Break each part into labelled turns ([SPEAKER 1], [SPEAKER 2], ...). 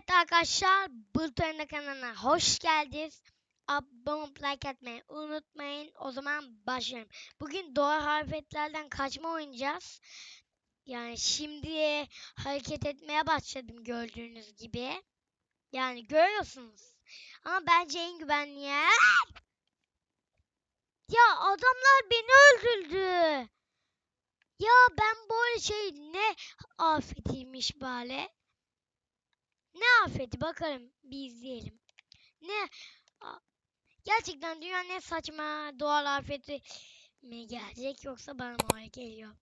[SPEAKER 1] Evet arkadaşlar, Bulutlarında kanalına hoş geldiniz. Abone olup like atmayı unutmayın. O zaman başlayalım. Bugün doğal harfetlerden kaçma oynayacağız. Yani şimdi hareket etmeye başladım gördüğünüz gibi. Yani görüyorsunuz. Ama bence en güvenli yer... Ya adamlar beni öldürdü. Ya ben böyle şey ne afetiymiş böyle. Ne afeti bakalım bir izleyelim. Ne gerçekten dünyanın en saçma doğal afeti mi gelecek yoksa bana mı öyle geliyor?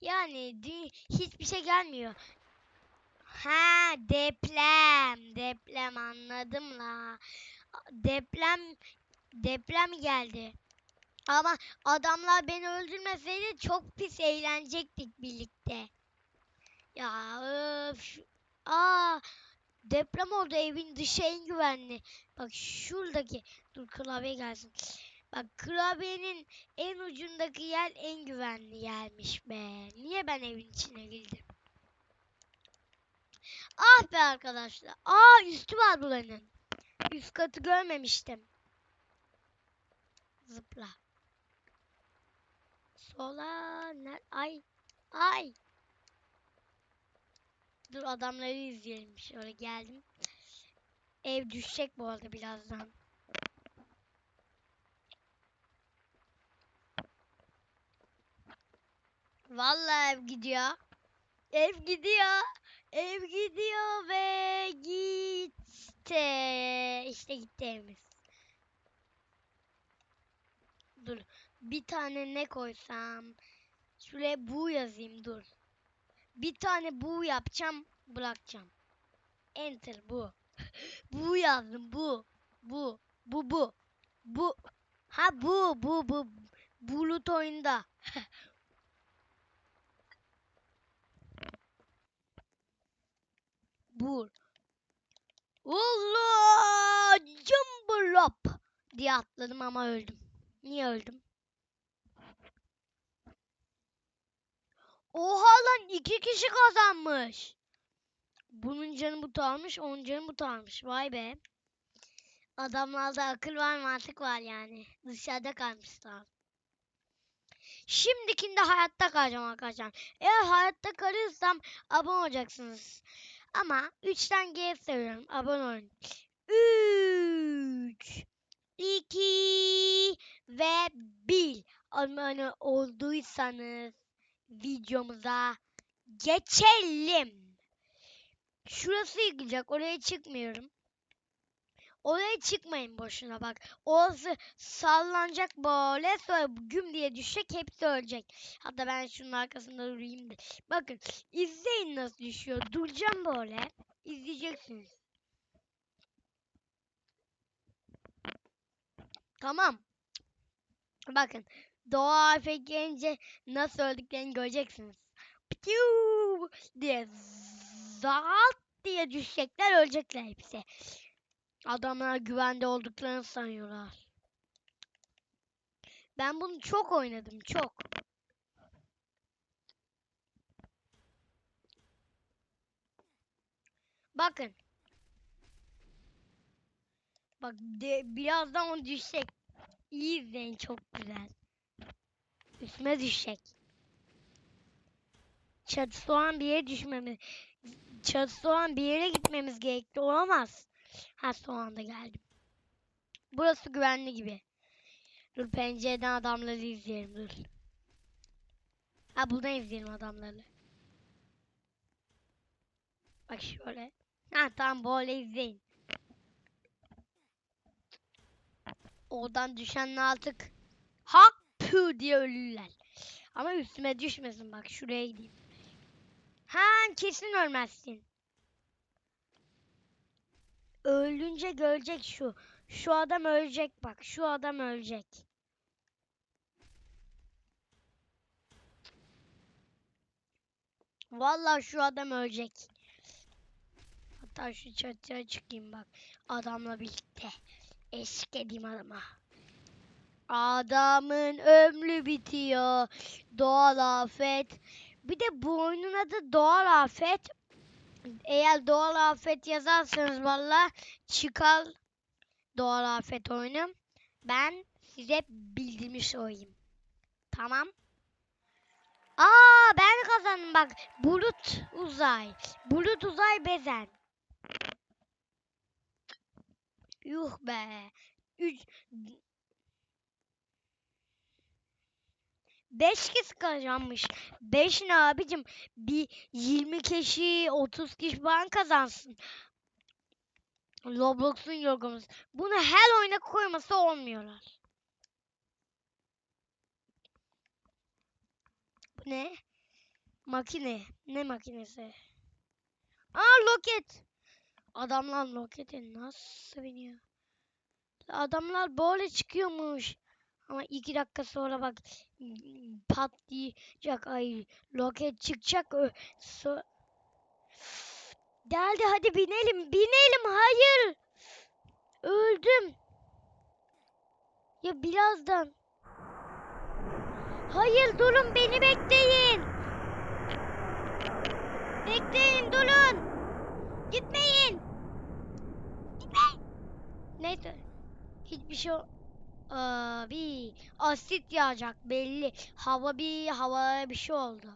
[SPEAKER 1] Yani hiçbir şey gelmiyor. Ha deprem deprem anladım la. Deprem deprem geldi. Ama adamlar beni öldürmeseydi çok pis eğlenecektik birlikte. Ya öf. Aa deprem oldu evin dışı en güvenli. Bak şuradaki dur klavye gelsin. Bak klavyenin en ucundaki yer en güvenli yermiş be. Niye ben evin içine girdim? Ah be arkadaşlar. Aa üstü var buranın. Üst katı görmemiştim. Zıpla. Sola. Ay. Ay. Dur adamları izleyelim. Şöyle geldim. Ev düşecek bu arada birazdan. Vallahi ev gidiyor. Ev gidiyor. Ev gidiyor ve gitti. İşte gitti evimiz. Dur. Bir tane ne koysam? Şuraya bu yazayım dur. Bir tane bu yapacağım, bırakacağım. Enter bu. bu yazdım bu. Bu. Bu bu. Bu. Ha bu bu bu. Bulut oyunda. bu. Allah! Cumburlop diye atladım ama öldüm. Niye öldüm? Oha lan iki kişi kazanmış. Bunun canı bu onun canı bu. Vay be. Adamlarda akıl var mantık var yani. Dışarıda kalmışlar. Şimdikinde hayatta kalacağım arkadaşlar. Eğer hayatta kalırsam abone olacaksınız. Ama 3'ten geri sayıyorum. Abone olun. 3 2 ve 1 abone olduysanız videomuza geçelim. Şurası yıkılacak. Oraya çıkmıyorum. Oraya çıkmayın boşuna bak. Orası sallanacak böyle sonra güm diye düşecek hepsi ölecek. Hatta ben şunun arkasında durayım da. Bakın izleyin nasıl düşüyor. Duracağım böyle. İzleyeceksiniz. Tamam. Bakın doğa afet gelince nasıl öldüklerini göreceksiniz. Piu diye zat diye düşecekler ölecekler hepsi. Adamlar güvende olduklarını sanıyorlar. Ben bunu çok oynadım çok. Bakın. Bak de, birazdan o düşecek. İyi izleyin çok güzel. Üstüme düşecek. Çatısı olan bir yere düşmemiz. Çatısı olan bir yere gitmemiz gerekli. Olamaz. Ha son anda geldim. Burası güvenli gibi. Dur pencereden adamları izleyelim dur. Ha buradan izleyelim adamları. Bak şöyle. Ha tamam böyle izleyin. Oradan düşenle artık hak pü diye ölürler. Ama üstüme düşmesin bak şuraya gideyim. Ha kesin ölmezsin. Öldünce görecek şu. Şu adam ölecek bak. Şu adam ölecek. Vallahi şu adam ölecek. Hatta şu çatıya çıkayım bak. Adamla birlikte. Eşlik edeyim adama. Adamın ömrü bitiyor. Doğal afet Bir de bu oyunun adı doğal afet. Eğer doğal afet yazarsanız valla çıkar doğal afet oyunu. Ben size bildirmiş olayım. Tamam. Aa ben kazandım bak. Bulut uzay. Bulut uzay bezen. Yuh be. Üç... Beş kez kazanmış. Beş ne abicim? Bir 20 kişi, 30 kişi falan kazansın. Roblox'un yorgaması. Bunu her oyuna koyması olmuyorlar. Bu ne? Makine. Ne makinesi? Aa loket. Adamlar lokete nasıl biniyor? Adamlar böyle çıkıyormuş. Ama iki dakika sonra bak patlayacak ay loket çıkacak. So Geldi hadi binelim binelim hayır. Öldüm. Ya birazdan. Hayır durun beni bekleyin. Bekleyin durun. Gitmeyin. Gitmeyin. Neyse. Hiçbir şey Abi asit yağacak belli. Hava bir hava bir şey oldu.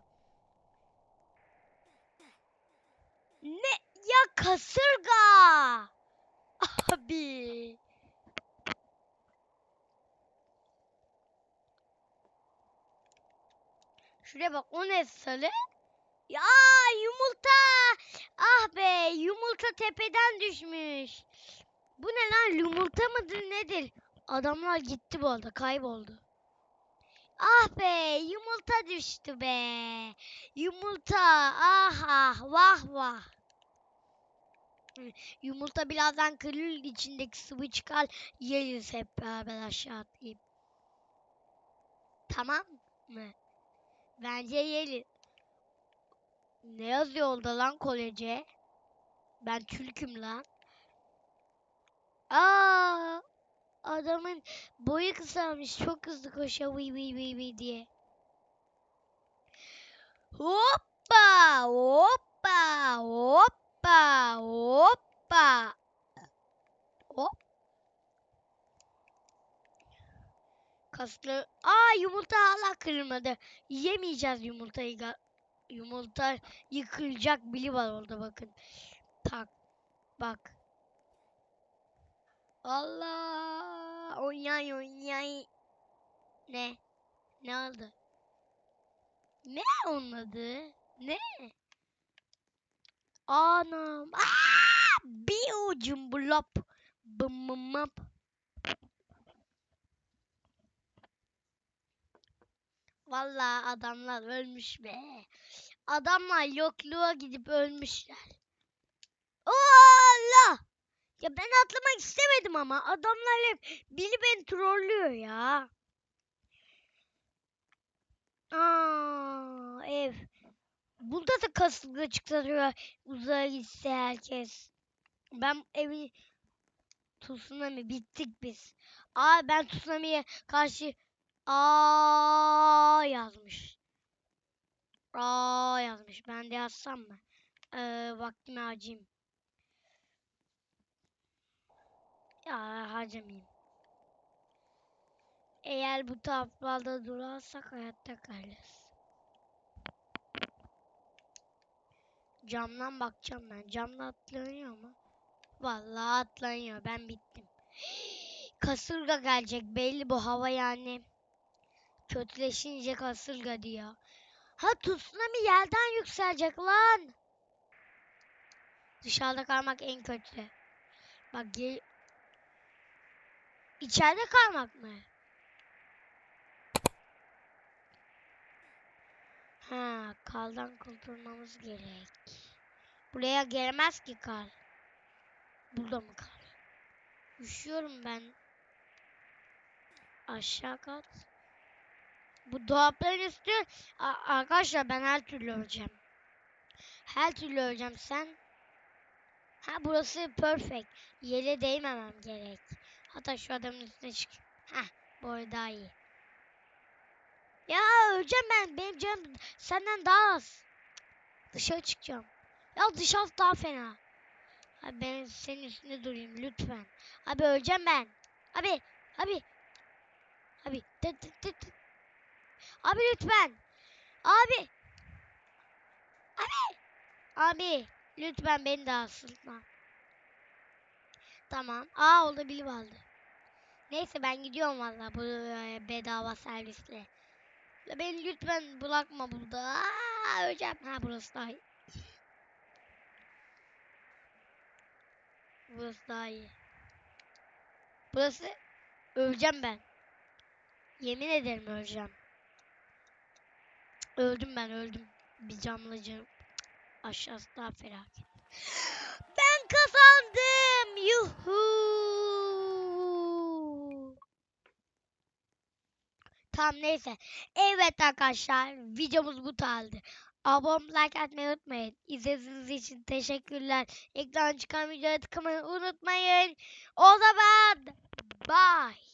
[SPEAKER 1] Ne ya kasırga. Abi. Şuraya bak o ne sarı? Ya yumurta. Ah be yumurta tepeden düşmüş. Bu ne lan yumurta mıdır nedir? Adamlar gitti bu arada kayboldu. Ah be yumurta düştü be. Yumurta ah ah vah vah. Yumurta birazdan kırılır içindeki sıvı çıkar yeriz hep beraber aşağı atlayıp. Tamam mı? Bence yeriz. Ne yazıyor orada lan kolece? Ben Türk'üm lan. Aa, adamın boyu kısalmış. Çok hızlı koşuyor vıy vıy vıy vıy diye. Hoppa, hoppa, hoppa, hoppa. Hop. Kaslı. Aa yumurta hala kırılmadı. Yemeyeceğiz yumurtayı. Yumurta yıkılacak biri var orada bakın. Tak. Bak. Allah. Oynay oynay. Ne? Ne oldu? Ne onun? Ne? Anam. Aa! Bir ucum blop. Bımımap. Vallahi adamlar ölmüş be. Adamlar yokluğa gidip ölmüşler. Allah! Ya ben atlamak istemedim ama adamlar hep biri beni trollüyor ya. Aa, ev. Bunda da kasırga çıkarıyor uzaya gitse herkes. Ben evi tsunami bittik biz. Aa ben tsunami'ye karşı aa yazmış. Aa yazmış. Ben de yazsam mı? Ee, vaktimi harcayayım. Ya harcamayayım. Eğer bu taraflarda durarsak hayatta kalırız. Camdan bakacağım ben. Camdan atlanıyor mu? Vallahi atlanıyor. Ben bittim. Kasırga gelecek. Belli bu hava yani. Kötüleşince kasırga diyor. Ha tsunami yerden yükselecek lan. Dışarıda kalmak en kötü. Bak. İçeride kalmak mı? Ha, kaldan kurtulmamız gerek. Buraya gelmez ki kal. Burada mı kal? Üşüyorum ben. Aşağı kat. Bu dolapların üstü A- arkadaşlar ben her türlü öleceğim. Her türlü öleceğim sen. Ha burası perfect. Yere değmemem gerek. Hatta şu adamın üstüne çık. Ha bu daha iyi. Ya öleceğim ben. Benim canım senden daha az. Dışarı çıkacağım. Ya dışarı daha fena. Abi ben senin üstünde durayım lütfen. Abi öleceğim ben. Abi. Abi. Abi. Tıt tıt tıt. Abi lütfen. Abi. Abi. Abi. Lütfen beni de asıltma. Tamam. Aa orada biri vardı. Neyse ben gidiyorum valla bu e, bedava servisle. Beni lütfen bırakma burada. Aa, öleceğim. Ha burası daha iyi. Burası daha iyi. Burası öleceğim ben. Yemin ederim öleceğim. Öldüm ben öldüm. Bir camlıcı aşağısı daha felaket. Ben kazandım. Yuhu. Tamam neyse. Evet arkadaşlar videomuz bu tarzdı. Abone like atmayı unutmayın. İzlediğiniz için teşekkürler. Ekran çıkan videoya tıklamayı unutmayın. O zaman bye.